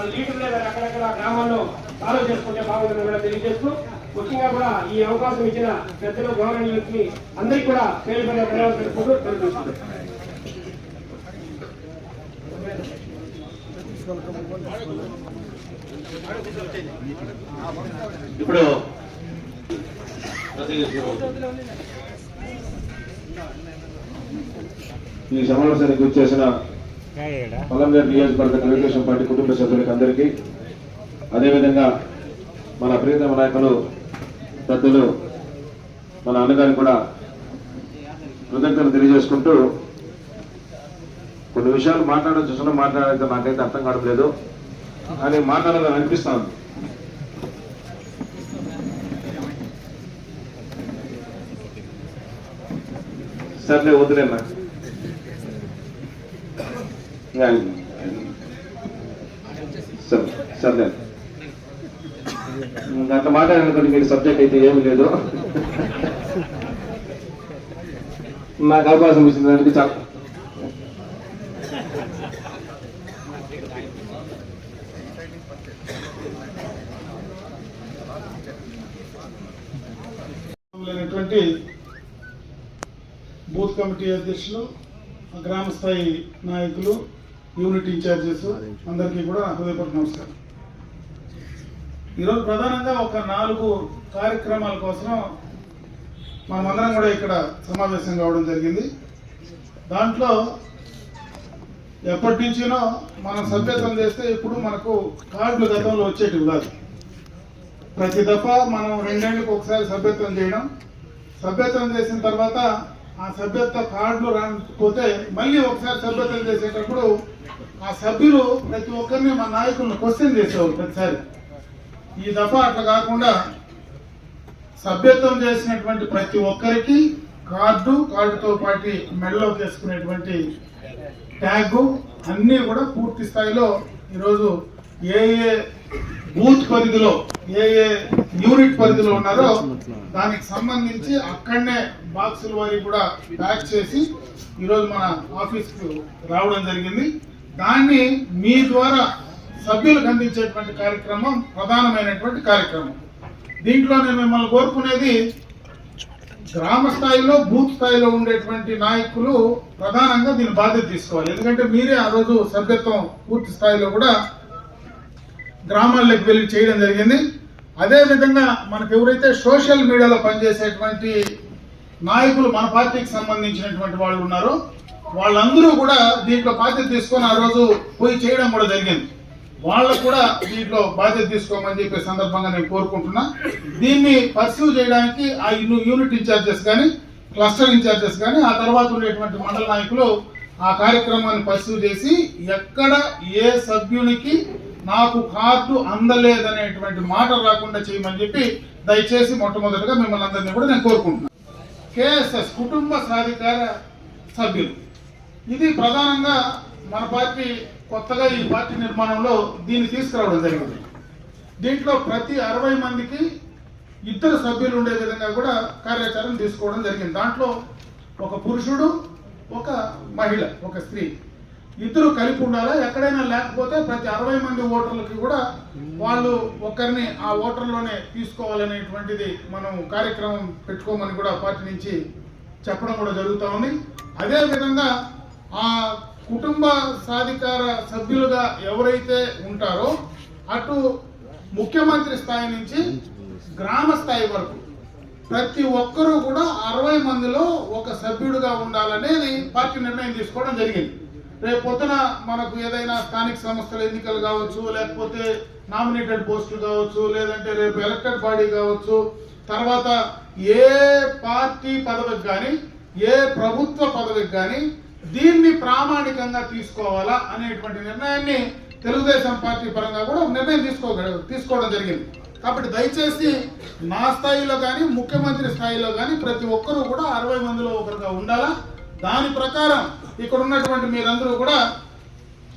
మన లీడర్లే అక్కడక్కడ గ్రామాల్లో ఫాలో చేసుకుంటే బాగుందని కూడా తెలియజేస్తూ ముఖ్యంగా కూడా ఈ అవకాశం ఇచ్చిన పెద్దలు గౌరవనీయులకి అందరికీ కూడా పేరు పడే ధన్యవాదాలు తెలుపుకుంటూ తెలియజేస్తున్నాను ఇప్పుడు ఈ సమావేశానికి వచ్చేసిన పొలంగారి నియోజకవర్గ తెలుగుదేశం పార్టీ కుటుంబ సభ్యులకు అందరికీ అదేవిధంగా మన ప్రియతమ నాయకులు పెద్దలు మన అన్నగారికి కూడా కృతజ్ఞతలు తెలియజేసుకుంటూ కొన్ని విషయాలు మాట్లాడడం చూసినా మాట్లాడేది నాకైతే అర్థం కావడం లేదు. కానీ మాట్లాడాలని అనిపిస్తాను సర్లే వదిలేనా సరే సబ్జెక్ట్ అట్లా మాట్లాడినటువంటి మీరు సబ్జెక్ట్ అయితే ఏమి లేదు నాకు అవకాశం వచ్చింది దానికి చాలా లేనటువంటి బూత్ కమిటీ అధ్యక్షులు గ్రామ స్థాయి నాయకులు యూనిట్ ఇన్ఛార్జెస్ అందరికీ కూడా హృదయపూర్వక నమస్కారం. ఈరోజు ప్రధానంగా ఒక నాలుగు కార్యక్రమాల కోసం మనమందరం కూడా ఇక్కడ సమావేశం కావడం జరిగింది. దాంట్లో ఎప్పటి నుంచినో మనం సభ్యత్వం చేస్తే ఇప్పుడు మనకు కార్డులు గతంలో వచ్చేటివి కాదు. ప్రతి దఫా మనం రెండేళ్ళకి ఒకసారి సభ్యత్వం చేయడం. సభ్యత్వం చేసిన తర్వాత ఆ సభ్యత్వ కార్డులు రాకపోతే మళ్ళీ ఒకసారి సభ్యత్వం చేసేటప్పుడు ఆ సభ్యులు ప్రతి ఒక్కరిని మా నాయకులను క్వశ్చన్ చేసేవారు ప్రతిసారి. ఈ దఫా అట్లా కాకుండా సభ్యత్వం చేసినటువంటి ప్రతి ఒక్కరికి కార్డు కార్డుతో పాటు మెడలో చేసుకునేటువంటి ట్యాగ్ అన్నీ కూడా పూర్తి స్థాయిలో ఈరోజు ఏ ఏ బూత్ పరిధిలో ఏ ఏ యూనిట్ పరిధిలో ఉన్నారో దానికి సంబంధించి అక్కడనే బాక్సుల వారి కూడా ప్యాక్ చేసి ఈరోజు మన ఆఫీస్కు రావడం జరిగింది. దాన్ని మీ ద్వారా సభ్యులకు అందించేటువంటి కార్యక్రమం ప్రధానమైనటువంటి కార్యక్రమం. దీంట్లో నేను మిమ్మల్ని కోరుకునేది గ్రామ స్థాయిలో బూత్ స్థాయిలో ఉండేటువంటి నాయకులు ప్రధానంగా దీని బాధ్యత తీసుకోవాలి. ఎందుకంటే మీరే ఆ రోజు సభ్యత్వం పూర్తి స్థాయిలో కూడా గ్రామాల్లోకి వెళ్ళి చేయడం జరిగింది. అదే విధంగా మనకు ఎవరైతే సోషల్ మీడియాలో పనిచేసేటువంటి నాయకులు మన పార్టీకి సంబంధించినటువంటి వాళ్ళు ఉన్నారో వాళ్ళందరూ కూడా దీంట్లో బాధ్యత తీసుకొని ఆ రోజు పోయి చేయడం కూడా జరిగింది. వాళ్ళకు కూడా దీంట్లో బాధ్యత తీసుకోమని చెప్పే సందర్భంగా నేను కోరుకుంటున్నా. దీన్ని పర్సూ చేయడానికి ఆ యూ- యూనిట్ ఇన్ఛార్జెస్ కానీ క్లస్టర్ ఇన్ఛార్జెస్ కానీ ఆ తర్వాత ఉండేటువంటి మండల నాయకులు ఆ కార్యక్రమాన్ని పర్సూ చేసి ఎక్కడ ఏ సభ్యునికి నాకు కార్డు అందలేదనేటువంటి మాట రాకుండా చేయమని చెప్పి దయచేసి మొట్టమొదటిగా మిమ్మల్ని అందరినీ కూడా నేను కోరుకుంటున్నాను. కేఎస్ఎస్ కుటుంబ సాధికార సభ్యులు. ఇది ప్రధానంగా మన పార్టీ కొత్తగా ఈ పార్టీ నిర్మాణంలో దీన్ని తీసుకురావడం జరిగింది. దీంట్లో ప్రతి అరవై మందికి ఇద్దరు సభ్యులు ఉండే విధంగా కూడా కార్యాచరణ తీసుకోవడం జరిగింది. దాంట్లో ఒక పురుషుడు ఒక మహిళ ఒక స్త్రీ. ఇద్దరు కలిపి ఉండాలా? ఎక్కడైనా లేకపోతే ప్రతి అరవై మంది ఓటర్లకి కూడా వాళ్ళు ఒకరిని ఆ ఓటర్లోనే తీసుకోవాలనేటువంటిది మనం కార్యక్రమం పెట్టుకోమని కూడా పార్టీ నుంచి చెప్పడం కూడా జరుగుతూ ఉంది. అదేవిధంగా ఆ కుటుంబ సాధికార సభ్యులుగా ఎవరైతే ఉంటారో అటు ముఖ్యమంత్రి స్థాయి నుంచి గ్రామ స్థాయి వరకు ప్రతి ఒక్కరూ కూడా అరవై మందిలో ఒక సభ్యుడిగా ఉండాలనేది పార్టీ నిర్ణయం తీసుకోవడం జరిగింది. రేపు పొద్దున మనకు ఏదైనా స్థానిక సంస్థల ఎన్నికలు కావచ్చు లేకపోతే నామినేటెడ్ పోస్టులు కావచ్చు లేదంటే రేపు ఎలక్టెడ్ బాడీ కావచ్చు తర్వాత ఏ పార్టీ పదవికి కానీ ఏ ప్రభుత్వ పదవికి కానీ దీన్ని ప్రామాణికంగా తీసుకోవాలా అనేటువంటి నిర్ణయాన్ని తెలుగుదేశం పార్టీ పరంగా కూడా నిర్ణయం తీసుకోగ తీసుకోవడం జరిగింది. కాబట్టి దయచేసి నా స్థాయిలో కానీ ముఖ్యమంత్రి స్థాయిలో కానీ ప్రతి ఒక్కరూ కూడా అరవై మందిలో ఒకరుగా ఉండాలా? దాని ప్రకారం ఇక్కడ ఉన్నటువంటి మీరందరూ కూడా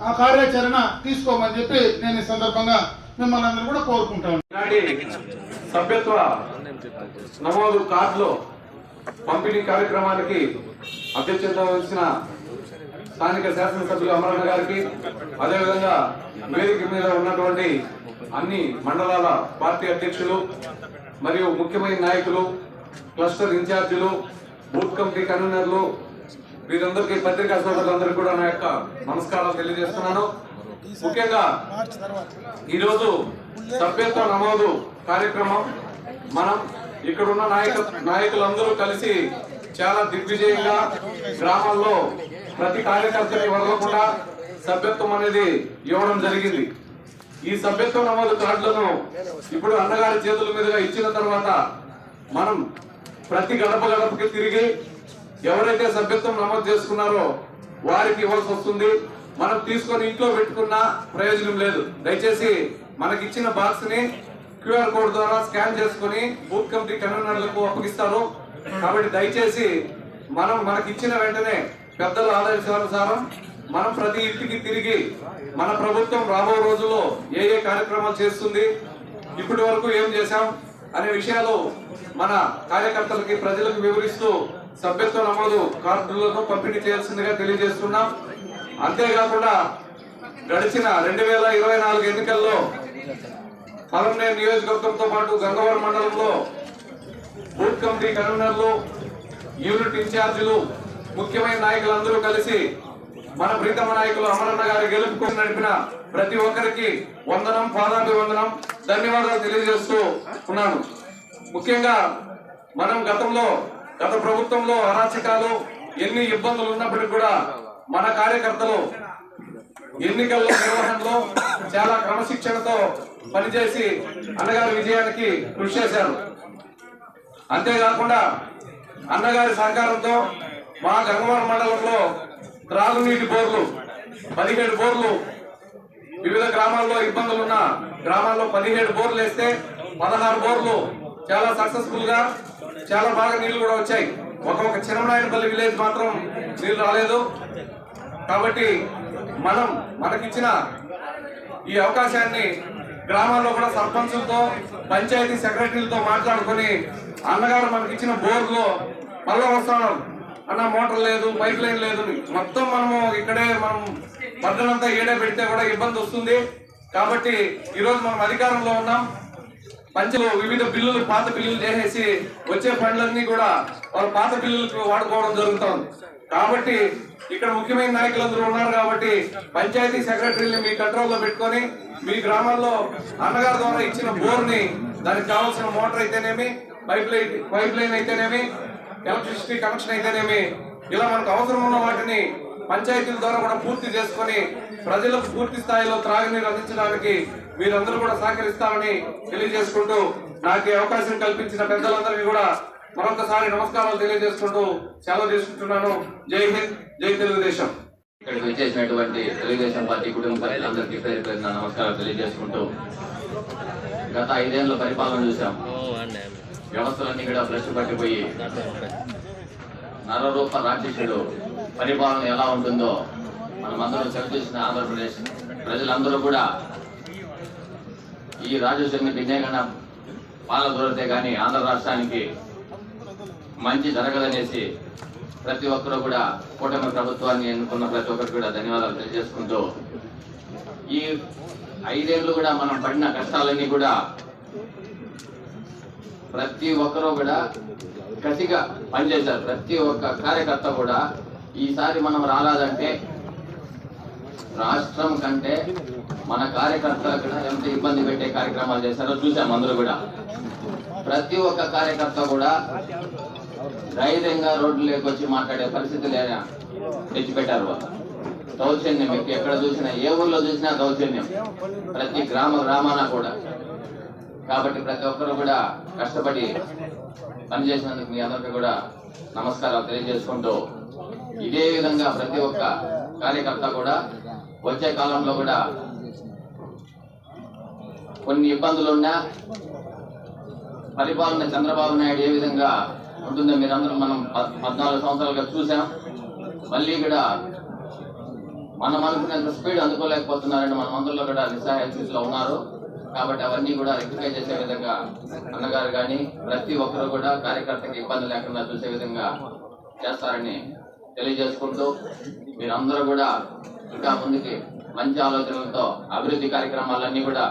ఆ కార్యాచరణ తీసుకోమని చెప్పి నేను ఈ సందర్భంగా మిమ్మల్ని అందరూ కూడా కోరుకుంటాను సభ్యత్వ నమోదు కార్డులో పంపిణీ కార్యక్రమానికి అధ్యక్షత వహించిన స్థానిక శాసనసభ్యులు అమరణ గారికి అదేవిధంగా వేదిక మీద ఉన్నటువంటి అన్ని మండలాల పార్టీ అధ్యక్షులు మరియు ముఖ్యమైన నాయకులు క్లస్టర్ ఇన్ఛార్జీలు బూత్ కమిటీ కన్వీనర్లు వీరందరికీ పత్రికా సోదరులందరికీ కూడా నా యొక్క నమస్కారాలు తెలియజేస్తున్నాను. ముఖ్యంగా ఈరోజు సభ్యత్వ నమోదు కార్యక్రమం. మనం ఇక్కడున్న నాయక నాయకులందరూ కలిసి చాలా దిగ్విజయంగా గ్రామాల్లో ప్రతి కార్యకర్తని వదలకుండా సభ్యత్వం అనేది ఇవ్వడం జరిగింది. ఈ సభ్యత్వ నమోదు కార్డులను ఇప్పుడు అన్నగారి చేతుల మీదుగా ఇచ్చిన తర్వాత మనం ప్రతి గడప గడపకి తిరిగి ఎవరైతే సభ్యత్వం నమోదు చేసుకున్నారో వారికి ఇవ్వాల్సి వస్తుంది. మనం తీసుకొని ఇంట్లో పెట్టుకున్న ప్రయోజనం లేదు. దయచేసి మనకిచ్చిన బాక్స్ని క్యూఆర్ కోడ్ ద్వారా స్కాన్ చేసుకుని బూత్ కమిటీ కన్వీనర్లకు అప్పగిస్తారు. కాబట్టి దయచేసి మనం మనకిచ్చిన వెంటనే పెద్దలు ఆదేశానుసారం మనం ప్రతి ఇంటికి తిరిగి మన ప్రభుత్వం రాబో రోజుల్లో ఏ ఏ కార్యక్రమాలు చేస్తుంది ఇప్పటి వరకు ఏం చేశాం అనే విషయాలు మన కార్యకర్తలకి ప్రజలకు వివరిస్తూ సభ్యత్వ నమోదు కార్డులను పంపిణీ చేయాల్సిందిగా తెలియజేస్తున్నాం. అంతేకాకుండా గడిచిన రెండు వేల ఇరవై నాలుగు ఎన్నికల్లో పలమనేరు నియోజకవర్గంతో పాటు గంగవరం మండలంలో బూత్ కమిటీ కన్వీనర్లు యూనిట్ ఇన్ఛార్జీలు ముఖ్యమైన నాయకులందరూ కలిసి మన ప్రీతమ నాయకులు అమరన్న గారి గెలుపుకొని నడిపిన ప్రతి ఒక్కరికి వందనం పాదాభివందనం ధన్యవాదాలు తెలియజేస్తూ ఉన్నాను. ముఖ్యంగా మనం గతంలో గత ప్రభుత్వంలో అరాచకాలు ఎన్ని ఇబ్బందులు ఉన్నప్పటికీ కూడా మన కార్యకర్తలు ఎన్నికల్లో నిర్వహణలో చాలా క్రమశిక్షణతో పనిచేసి అన్నగారి విజయానికి కృషి చేశారు. అంతేకాకుండా అన్నగారి సహకారంతో మా గంగవరం మండలంలో త్రాగునీటి బోర్లు పదిహేడు బోర్లు వివిధ గ్రామాల్లో ఇబ్బందులు ఉన్న గ్రామాల్లో పదిహేడు బోర్లు వేస్తే పదహారు బోర్లు చాలా సక్సెస్ఫుల్గా చాలా బాగా నీళ్ళు కూడా వచ్చాయి. ఒక చిన్ననాయనపల్లి విలేజ్ మాత్రం నీళ్ళు రాలేదు. కాబట్టి మనం మనకిచ్చిన ఈ అవకాశాన్ని గ్రామాల్లో కూడా సర్పంచులతో పంచాయతీ సెక్రటరీలతో మాట్లాడుకొని అన్నగారు మనకిచ్చిన బోర్లో మళ్ళీ వస్తాడు అన్న మోటార్ లేదు పైప్ లైన్ లేదు. మొత్తం మనము ఇక్కడే మనం బద్దలంతా ఏడే పెడితే కూడా ఇబ్బంది వస్తుంది. కాబట్టి ఈరోజు మనం అధికారంలో ఉన్నాం. పంచలు వివిధ బిల్లులు పాత బిల్లులు చేసేసి వచ్చే ఫండ్లన్నీ కూడా వాళ్ళ పాత బిల్లులకు వాడుకోవడం జరుగుతుంది. కాబట్టి ఇక్కడ ముఖ్యమైన నాయకులందరూ ఉన్నారు కాబట్టి పంచాయతీ సెక్రటరీని మీ కంట్రోల్లో పెట్టుకొని మీ గ్రామాల్లో అన్నగారి ద్వారా ఇచ్చిన బోర్ని దానికి కావాల్సిన మోటార్ అయితేనేమి పైప్ లైన్ పైప్ లైన్ అయితేనేమి ఎలక్ట్రిసిటీ కనెక్షన్ అయితేనేమి ఇలా మనకు అవసరం ఉన్న వాటిని పంచాయతీల ద్వారా కూడా పూర్తి చేసుకొని ప్రజలకు పూర్తి స్థాయిలో త్రాగునీరు అందించడానికి మీరందరూ కూడా సహకరిస్తామని తెలియజేసుకుంటూ నాకు అవకాశం కల్పించిన పెద్దలందరికీ కూడా మరొకసారి నమస్కారాలు తెలియజేసుకుంటూ సెలవు తీసుకుంటున్నాను. జై హింద్ జై తెలుగుదేశం. ఇక్కడికి వచ్చేసినటువంటి తెలుగుదేశం పార్టీ కుటుంబ సభ్యులందరికీ పేరు పేరున నమస్కారాలు తెలియజేసుకుంటూ గత ఐదేళ్ళ పరిపాలన చూసాం వ్యవస్థలన్నీ కూడా భ్రష్టు పట్టిపోయి నరరూప రాక్షసుడు పరిపాలన ఎలా ఉంటుందో మనమందరం చవి చూసిన ఆంధ్రప్రదేశ్ ప్రజలందరూ కూడా ఈ రాజస్వామి భిన్నేగన పాలన దొరికితే కానీ ఆంధ్ర రాష్ట్రానికి మంచి జరగదనేసి ప్రతి ఒక్కరూ కూడా కూటమి ప్రభుత్వాన్ని ఎన్నుకున్న ప్రతి ఒక్కరు కూడా ధన్యవాదాలు తెలియజేసుకుంటూ ఈ ఐదేళ్ళు కూడా మనం పడిన కష్టాలన్నీ కూడా ప్రతి ఒక్కరూ కూడా గట్టిగా పనిచేశారు. ప్రతి ఒక్క కార్యకర్త కూడా ఈసారి మనం రాలేదంటే రాష్ట్రం కంటే మన కార్యకర్తలు కూడా ఎంత ఇబ్బంది పెట్టే కార్యక్రమాలు చేశారో చూసాం అందరూ కూడా. ప్రతి ఒక్క కార్యకర్త కూడా ధైర్యంగా రోడ్లు వచ్చి మాట్లాడే పరిస్థితి లేదా తెచ్చిపెట్టారు వాళ్ళు. దౌర్జన్యం ఎక్కడ చూసినా ఏ ఊర్లో చూసినా దౌర్జన్యం. ప్రతి గ్రామ గ్రామాన కూడా. కాబట్టి ప్రతి ఒక్కరు కూడా కష్టపడి పనిచేసినందుకు మీ అందరికీ కూడా నమస్కారాలు తెలియజేసుకుంటూ ఇదే విధంగా ప్రతి ఒక్క కార్యకర్త కూడా వచ్చే కాలంలో కూడా కొన్ని ఇబ్బందులున్నా పరిపాలన చంద్రబాబు నాయుడు ఏ విధంగా ఉంటుందో మీరందరూ మనం పద్- పద్నాలుగు సంవత్సరాలుగా చూసాం మళ్ళీ కూడా మనం అనుకునేంత స్పీడ్ అందుకోలేకపోతున్నారని మన మందుల్లో కూడా నిస్సహాయ స్థితిలో ఉన్నారు. కాబట్టి అవన్నీ కూడా రెక్టిఫై చేసే విధంగా అన్నగారు కానీ ప్రతి ఒక్కరు కూడా కార్యకర్తకి ఇబ్బంది లేకుండా చూసే విధంగా చేస్తారని తెలియజేసుకుంటూ మీరందరూ కూడా ఇంకా ముందుకి మంచి ఆలోచనలతో అభివృద్ధి కార్యక్రమాలన్నీ కూడా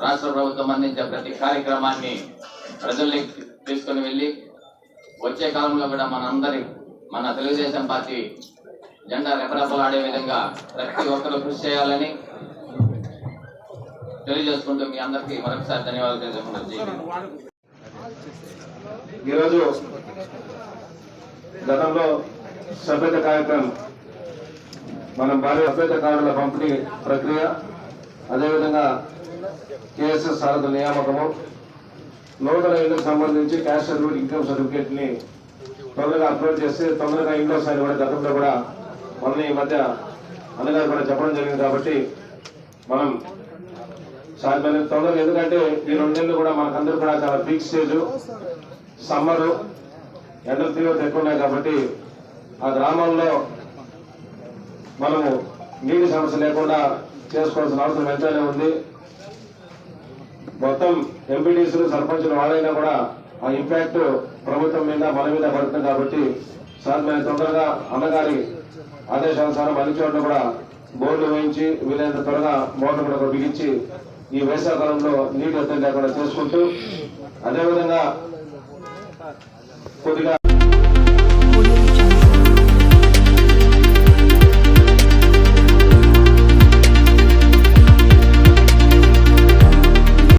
రాష్ట్ర ప్రభుత్వం అందించే ప్రతి కార్యక్రమాన్ని ప్రజల్ని తీసుకుని వెళ్ళి వచ్చే కాలంలో కూడా మనందరి మన తెలుగుదేశం పార్టీ జెండా రెపరెపలాడే విధంగా ప్రతి ఒక్కరూ కృషి చేయాలని తెలియజేసుకుంటూ మీ అందరికీ మరొకసారి ధన్యవాదాలు తెలియజేసుకుంటూ ఈరోజు గతంలో సభ్యత కార్యక్రమం మనం భారీ అభ్యర్థ కార్డుల పంపిణీ ప్రక్రియ అదేవిధంగా కేఎస్ఎస్ సారథ నియామకము నూతన ఇళ్ళకు సంబంధించి క్యాష్ సర్టిఫికేట్ ఇన్కమ్ సర్టిఫికేట్ని తొందరగా అప్లోడ్ చేస్తే తొందరగా ఇంట్లో సైన్ కూడా గతంలో కూడా మొన్న ఈ మధ్య అన్నగారు కూడా చెప్పడం జరిగింది కాబట్టి మనం సాధ్యమైన తొందరగా ఎందుకంటే ఈ రెండు నెలలు కూడా మనకందరూ కూడా చాలా పీక్ స్టేజ్ సమ్మరు ఎండలు తీవ్రత ఎక్కువ ఉన్నాయి కాబట్టి ఆ గ్రామాల్లో మనము నీటి సమస్య లేకుండా చేసుకోవాల్సిన అవసరం ఎంతైనా ఉంది. మొత్తం ఎంపీటీసీలు సర్పంచులు వాళ్ళైనా కూడా ఆ ఇంపాక్ట్ ప్రభుత్వం మీద మన మీద పడుతుంది కాబట్టి సార్ మేము తొందరగా అన్నగారి ఆదేశానుసారం అన్ని చోట్ల కూడా బోర్డు వేయించి వీలైనంత త్వరగా మోటార్ కూడా బిగించి ఈ వేసవకాలంలో నీటి ఎత్తం లేకుండా చేసుకుంటూ అదేవిధంగా కొద్దిగా